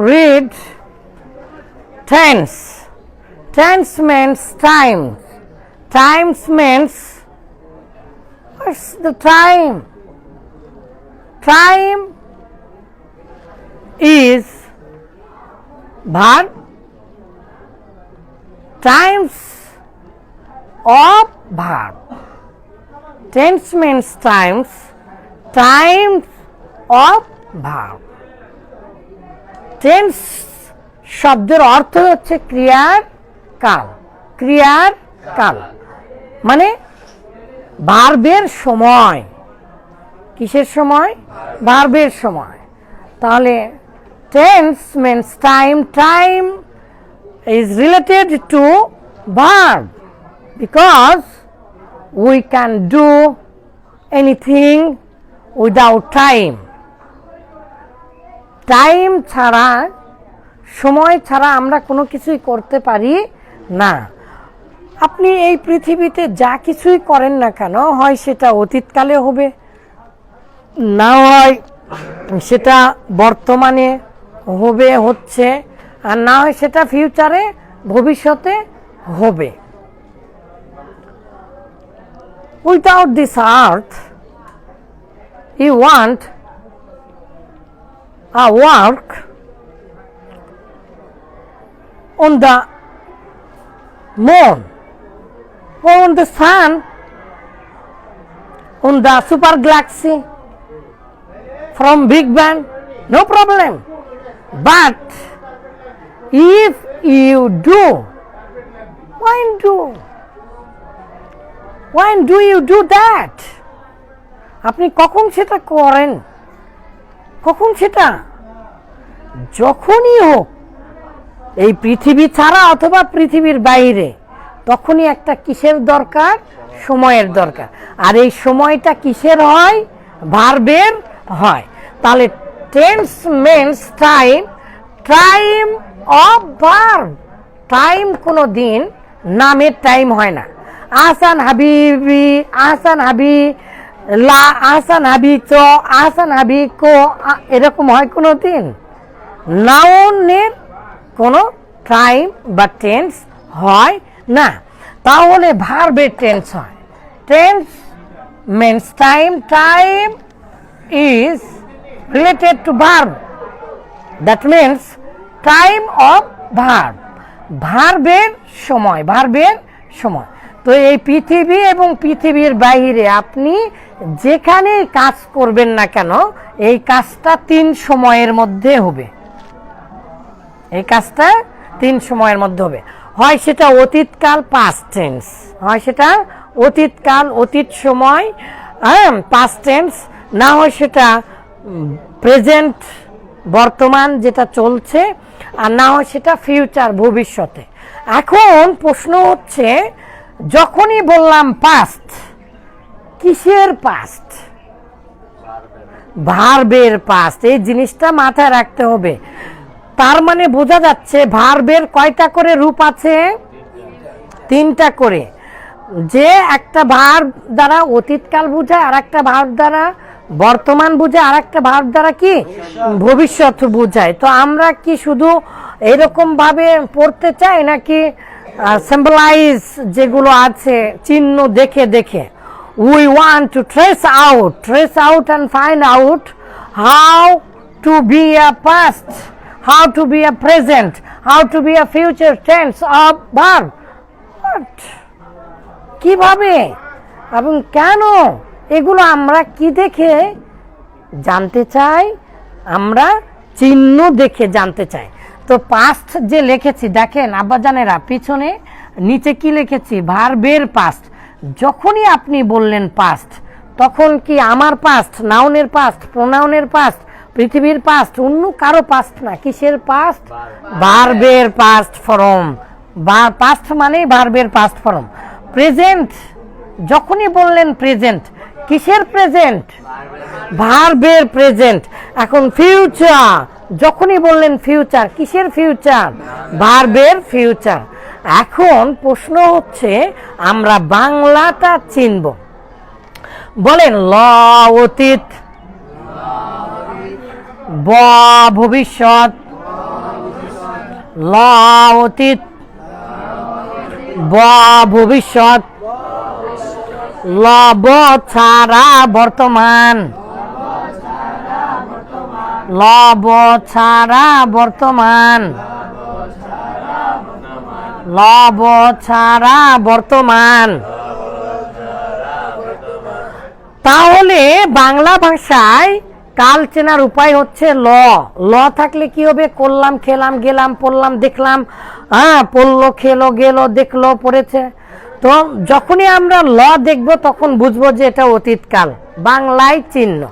read tense. Tense means time. Times means what's the time? Time is verb times of verb. Tense means times, times of verb. Tense শব্দের অর্থ হচ্ছে ক্রিয়ার কাল ক্রিয়ার কাল। মানে ভার্বের সময়। কিসের সময়? ভার্বের সময়। তাহলে tense means time time is related to verb because we can do anything without time time ছাড়া, সময় ছাড়া আমরা কোনো কিছুই করতে পারি না। আপনি এই পৃথিবীতে যা কিছুই করেন না কেন, হয় সেটা অতীতকালে হবে, না হয় সেটা বর্তমানে হবে, হচ্ছে, আর না হয় সেটা ফিউচারে ভবিষ্যতে হবে। Without this earth you want a work on the moon or on the sun on the super galaxy from big bang no problem but if you do why do why do you do that আপনি কখন সেটা করেন কখন সেটা? যখনই হোক, এই পৃথিবী ছাড়া অথবা পৃথিবীর বাইরে, তখনই একটা কিসের দরকার? সময়ের দরকার। আর এই সময়টা কিসের হয়? ভার্বের হয়। তাহলে tense means time time of verb. Time কোনো দিন নামের টাইম হয় না। আসান হাবিবি আসান হাবি লা আসান হাবি চ আসান হাবি কো এরকম হয় কোনো দিন। নাউনের কোনো টাইম বা টেন্স হয় না। তাহলে ভার্বের টেন্স হয়। Tense means time time is related to verb that means time of verb ভার্বের সময় ভার্বের সময়। তো এই পৃথিবী এবং পৃথিবীর বাইরে আপনি যেখানে কাজ করবেন না কেন, এই কাজটা তিন সময়ের মধ্যে হবে। এই কাজটা তিন সময়ের মধ্যে হবে। হয় সেটা অতীতকাল পাস্ট টেন্স হয় সেটা অতীতকাল, অতীত সময় হ্যাঁ পাস্ট টেন্স না হয় সেটা প্রেজেন্ট বর্তমান যেটা চলছে, আর না হয় সেটা ফিউচার ভবিষ্যতে। এখন প্রশ্ন হচ্ছে যখনই বললাম পাস্ট কিসের পাস্ট ভার্বের পাস্ট এই জিনিসটা মাথায় রাখতে হবে। তার মানে বোঝা যাচ্ছে ভার্বের কয়টা করে রূপ আছে? তিনটা করে। যে একটা ভার দ্বারা অতীতকাল বোঝায় আর একটা ভার দ্বারা বর্তমান বোঝায় আর একটা ভার দ্বারা কি? ভবিষ্যৎ বোঝায়। তো আমরা কি শুধু এরকম ভাবে পড়তে চাই নাকি সিম্বলাইজ যেগুলো আছে, চিহ্ন দেখে দেখে। We want to trace out trace out and find out how to be a past how to be a present how to be a future tense of verb কীভাবে? এবং কেন? এগুলো আমরা কি দেখে জানতে চাই? আমরা চিহ্ন দেখে জানতে চাই। তো পাস্ট যে লিখেছি দেখেন আব্বাজানেরা পিছনে নিচে কি লিখেছি? ভার্বের পাস্ট যখনই আপনি বললেন পাস্ট তখন কি আমার পাস্ট নাউনের পাস্ট প্রোনাউনের পাস্ট পৃথিবীর পাস্ট অন্য কারও পাস্ট না কিসের পাস্ট ভার্বের পাস্ট ফর্ম বা পাস্ট মানেই ভার্বের পাস্ট ফর্ম প্রেজেন্ট যখনই বললেন প্রেজেন্ট কিসের প্রেজেন্ট ভার্বের প্রেজেন্ট এখন ফিউচার যখনই বললেন ফিউচার কিসের ফিউচার ভার্বের ফিউচার এখন প্রশ্ন হচ্ছে, আমরা বাংলাটা চিনব। বলেন, ল, অতীত, ব, ভবিষ্যৎ, ল, অতীত, ব, ভবিষ্যৎ, ল, ব ছাড়া বর্তমান। ল, ব ছাড়া বর্তমান। ল, ব ছাড়া বর্তমান। তাহলে বাংলা ভাষায় কাল চেনার উপায় হচ্ছে ল। ল থাকলে কি হবে? করলাম, খেলাম, গেলাম, পড়লাম, দেখলাম। হ্যাঁ পড়ল, খেলো, গেলো, দেখল, পড়েছে। তো যখনই আমরা ল দেখব, তখন বুঝব যে এটা অতীতকাল। বাংলায় চিহ্ন।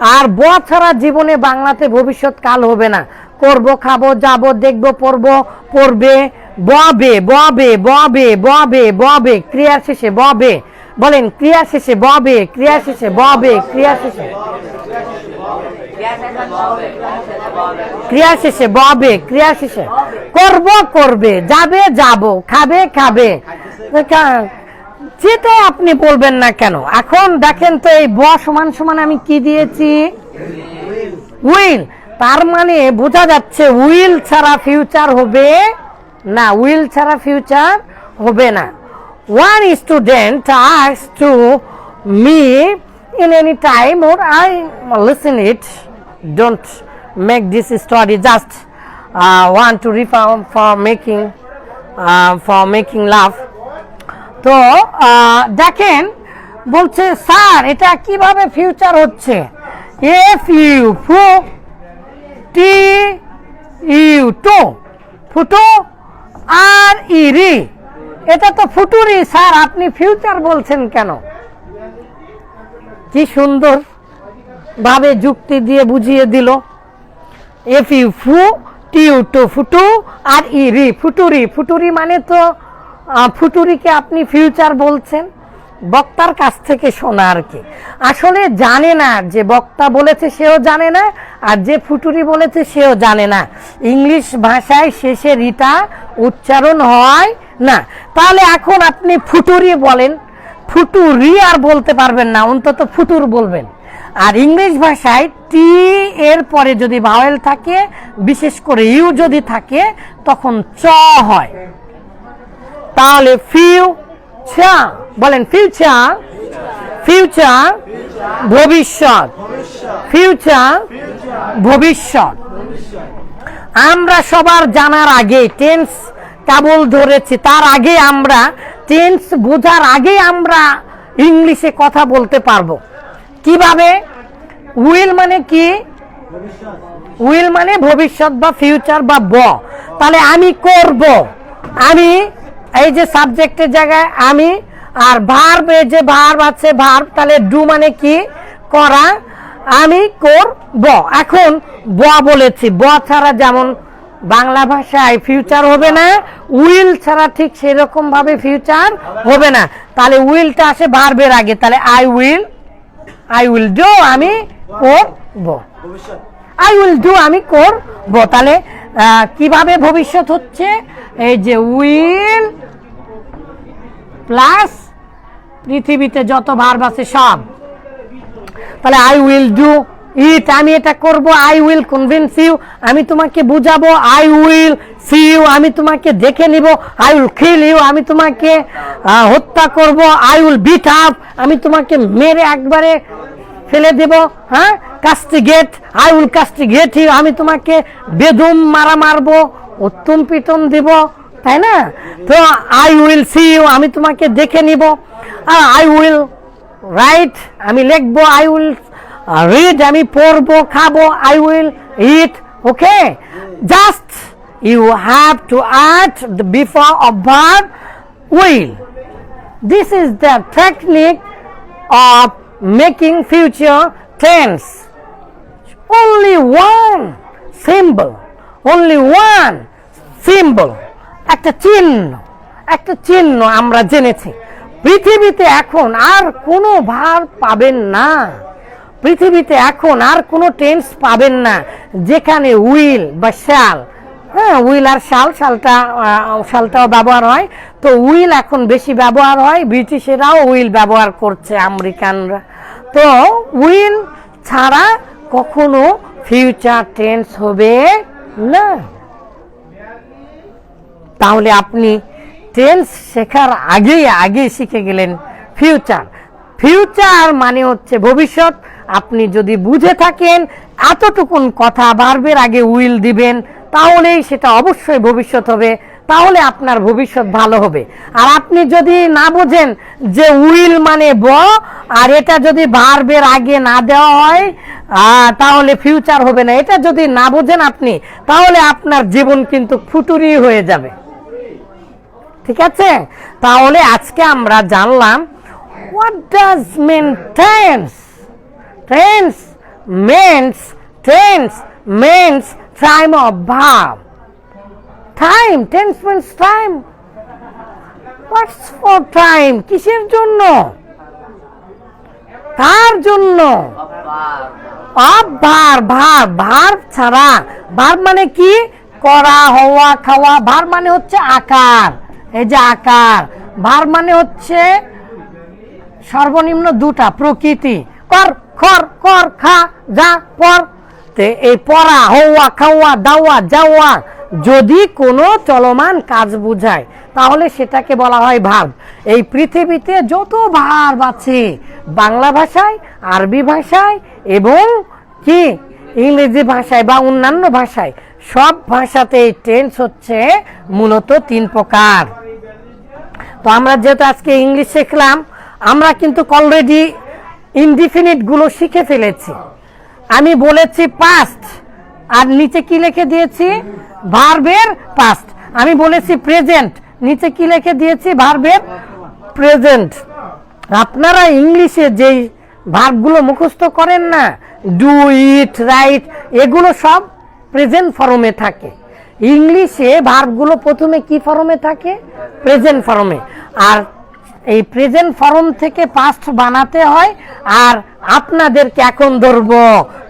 আর ব ছাড়া জীবনে বাংলাতে ভবিষ্যৎ কাল হবে না। করব, খাব, যাব, দেখব, পড়ব, পড়বে, ববে ববে ববে ববে ববে ক্রিয়ার শেষে ববে। বলেন, ক্রিয়া শেষে ববে, ক্রিয়া শেষে ববে, ক্রিয়া শেষে। ক্রিয়া শেষে ববে, ক্রিয়া শেষে। করব, করবে, যাবে, যাব, খাবে খাবে। যেটাই আপনি বলবেন না কেন? এখন দেখেন তো এই ব সমান সমান আমি কি দিয়েছি? উইল। তার মানে বোঝা যাচ্ছে উইল ছাড়া ফিউচার হবে না উইল ছাড়া ফিউচার হবে না। One student as to me in any time or I listen it don't make just uh, want to refer for making uh, for making love. তো দেখেন, বলছে, স্যার, এটা কীভাবে ফিউচার হচ্ছে? এফ ইউ ফু টি ইউ টু ফুটো আর E রি এটা তো ফুটুরি স্যার, আপনি ফিউচার বলছেন কেন? কি সুন্দর ভাবে যুক্তি দিয়ে বুঝিয়ে দিল। এফ ইউ ফু টিউ টু ফুটু আর ই রি ফুটুরি ফুটুরি মানে তো ফুটুরিকে আপনি ফিউচার বলছেন, বক্তার কাছ থেকে শোনা আর কি। আসলে জানে না যে বক্তা বলেছে সেও জানে না, আর যে ফুটুরি বলেছে সেও জানে না। ইংলিশ ভাষায় শেষে রিটা উচ্চারণ হয় না। তাহলে এখন আপনি ফুটুরি বলেন, ফুটুরি আর বলতে পারবেন না, অন্তত ফুটুর বলবেন। আর ইংলিশ ভাষায় টি এর পরে যদি ভাওয়েল থাকে, বিশেষ করে ইউ যদি থাকে, তখন চ হয়। তাহলে ফিউ চা বলেন ফিউচার ফিউচার ভবিষ্যৎ ফিউচার ভবিষ্যৎ। আমরা সবার জানার আগে টেন্স কেবল ধরেছি, তার আগে আমরা, টেন্স বোঝার আগে আমরা ইংলিশে কথা বলতে পারব। কীভাবে? উইল মানে কি? উইল মানে ভবিষ্যৎ বা ফিউচার বা ব। তাহলে আমি করব, আমি এই যে সাবজেক্টের জায়গায় আমি আর ভার্ব এই যে ভার্ব আছে ভার্ব তাহলে ডু মানে কি? করা। আমি করব। এখন ব বলেছি। ব ছাড়া যেমন বাংলা ভাষায় ফিউচার হবে না উইল ছাড়া ঠিক সেরকম ভাবে ফিউচার হবে না। তাহলে উইলটা আসে ভার্বের আগে। তাহলে I will I will do আমি করব। আই উইল ডু আমি করব। তাহলে কীভাবে ভবিষ্যৎ হচ্ছে? এই যে উইল প্লাস পৃথিবীতে যত ভার্ব আছে সব। তাহলে আই উইল ডু ইট আমি এটা করব আই উইল কনভিন্স ইউ আমি তোমাকে বুঝাবো আই উইল সি ইউ আমি তোমাকে দেখে নিব আই উইল খিল ইউ আমি তোমাকে হত্যা করব আই উইল বিট আপ আমি তোমাকে মেরে একবারে ফেলে দেব হ্যাঁ? Castigate I will castigate you আমি তোমাকে বেদম মারা মারবো উত্তম পিটন দেব তাই না? তো আই উইল সি ইউ আমি তোমাকে দেখে নিব। আই উইল রাইট আমি লিখব আই উইল রিড আমি পড়ব, খাব I will eat okay just you have to add the before of will this is the technique of making future tense. Only one symbol, only one symbol. একটা চিহ্ন একটা চিহ্ন আমরা জেনেছি। পৃথিবীতে এখন আর কোনো ভার পাবেন না। পৃথিবীতে এখন আর কোনো টেন্স পাবেন না। যেখানে উইল বা শ্যাল হ্যাঁ উইল আর শাল শালটা শালটাও ব্যবহার হয়। তো উইল এখন বেশি ব্যবহার হয়, ব্রিটিশেরাও উইল ব্যবহার করছে, আমেরিকানরা। তো উইল ছাড়া কখনো ফিউচার টেন্স হবে না। তাহলে আপনি টেন্স শেখার আগেই আগে শিখে গেলেন ফিউচার ফিউচার মানে হচ্ছে ভবিষ্যৎ। আপনি যদি বুঝে থাকেন, এতটুকুন কথা ভার্বের আগে উইল দিবেন, তাহলেই সেটা অবশ্যই ভবিষ্যৎ হবে। তাহলে আপনার ভবিষ্যৎ ভালো হবে। আর আপনি যদি না বোঝেন যে উইল মানে ব, আর এটা যদি ভার্বের আগে না দেওয়া হয় তাহলে ফিউচার হবে না। এটা যদি না বোঝেন আপনি, তাহলে আপনার জীবন কিন্তু ফুটুরি হয়ে যাবে। ঠিক আছে? তাহলে আজকে আমরা জানলাম what does mean tense tense means tense means time of verb time tense means time what's for time কিসের জন্য? কার জন্য। ভার ভার ভার ছাড়া। ভার মানে কি? করা, হওয়া, খাওয়া। ভার মানে হচ্ছে আকার। এই যে আকার, ভার মানে হচ্ছে সর্বনিম্ন দুটা, প্রকৃতি। কর, খর, কর, খা, যা, পর। এই পড়া, হওয়া, খাওয়া, দাওয়া, যাওয়া, যদি কোনো চলমান কাজ বুঝায়, তাহলে সেটাকে বলা হয় ভাব এই পৃথিবীতে যত ভাব আছে, বাংলা ভাষায়, আরবি ভাষায় এবং কি? ইংরেজি ভাষায় বা অন্যান্য ভাষায়, সব ভাষাতে এই টেন্স হচ্ছে মূলত তিন প্রকার। তো আমরা যেহেতু আজকে ইংলিশ শিখলাম, আমরা কিন্তু অলরেডি ইনডিফিনিটগুলো শিখে ফেলেছি। আমি বলেছি পাস্ট আর নিচে কি লিখে দিয়েছি? ভার্বের পাস্ট আমি বলেছি প্রেজেন্ট নিচে কি লিখে দিয়েছি? ভার্বের প্রেজেন্ট আপনারা ইংলিশে যেই ভার্বগুলো মুখস্থ করেন না ডু ইট রাইট এগুলো সব প্রেজেন্ট ফর্মে থাকে। ইংলিশে ভার্বগুলো প্রথমে কি ফর্মে থাকে? প্রেজেন্ট ফর্মে। আর এই প্রেজেন্ট ফর্ম থেকে পাস্ট বানাতে হয়, আর আপনাদেরকে এখন ধরবো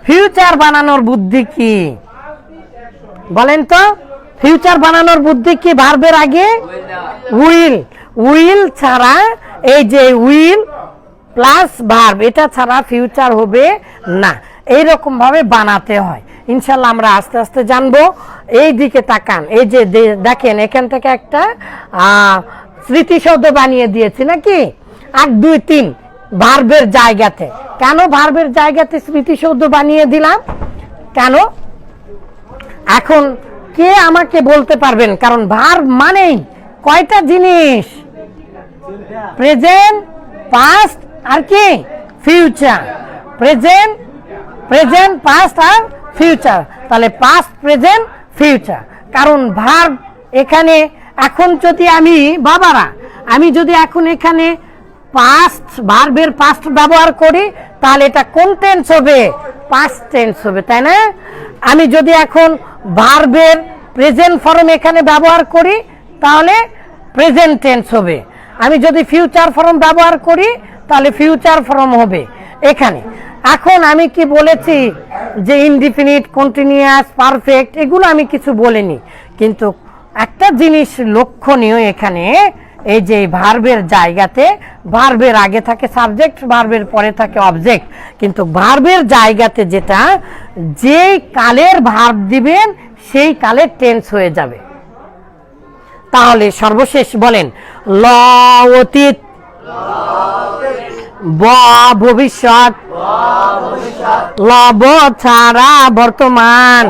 ফিউচার বানানোর বুদ্ধি কি? বলেন তো ফিউচার বানানোর বুদ্ধি কি ভার্বের আগে? উইল। উইল ছাড়া এই যে উইল প্লাস ভার্ব এটা ছাড়া ফিউচার হবে না। এইরকম ভাবে বানাতে হয়। ইনশাল্লাহ আমরা আস্তে আস্তে জানব। এই দিকে তাকান। এই যে দেখেন, এখান থেকে একটা স্মৃতিসৌধ বানিয়ে দিয়েছি নাকি? এক দুই, তিন, ভার্বের জায়গাতে। কেন ভার্বের জায়গাতে স্মৃতিসৌধ বানিয়ে দিলাম? কেন? এখন কে আমাকে বলতে পারবেন? কারণ ভার মানেই কয়টা জিনিস? প্রেজেন্ট, পাস্ট, আর কি? ফিউচার। প্রেজেন্ট প্রেজেন্ট পাস্ট আর ফিউচার তাহলে পাস্ট প্রেজেন্ট ফিউচার কারণ ভার এখানে এখন যদি আমি বাবারা, আমি যদি এখন এখানে পাস্ট ভার্বের পাস্ট ব্যবহার করি, তাহলে এটা কোন টেন্স হবে? পাস্ট টেন্স হবে, তাই না? আমি যদি এখন ভার্বের প্রেজেন্ট ফর্ম এখানে ব্যবহার করি, তাহলে প্রেজেন্ট টেন্স হবে। আমি যদি ফিউচার ফর্ম ব্যবহার করি, তাহলে ফিউচার ফর্ম হবে। এখানে এখন আমি কি বলেছি যে ইনডিফিনিট কন্টিনিউয়াস পারফেক্ট এগুলো আমি কিছু বলিনি। কিন্তু একটা জিনিস লক্ষণীয় এখানে, এই যে ভার্বের জায়গাতে ভার্বের আগে থাকে সাবজেক্ট ভার্বের পরে থাকে অবজেক্ট কিন্তু ভার্বের জায়গাতে যেটা, যেই কালের ভার্ব দিবেন, সেই কালের টেন্স হয়ে যাবে। তাহলে সর্বশেষ বলেন ল অতীত ব ভবিষ্যৎ। লব ছাড়া বর্তমান।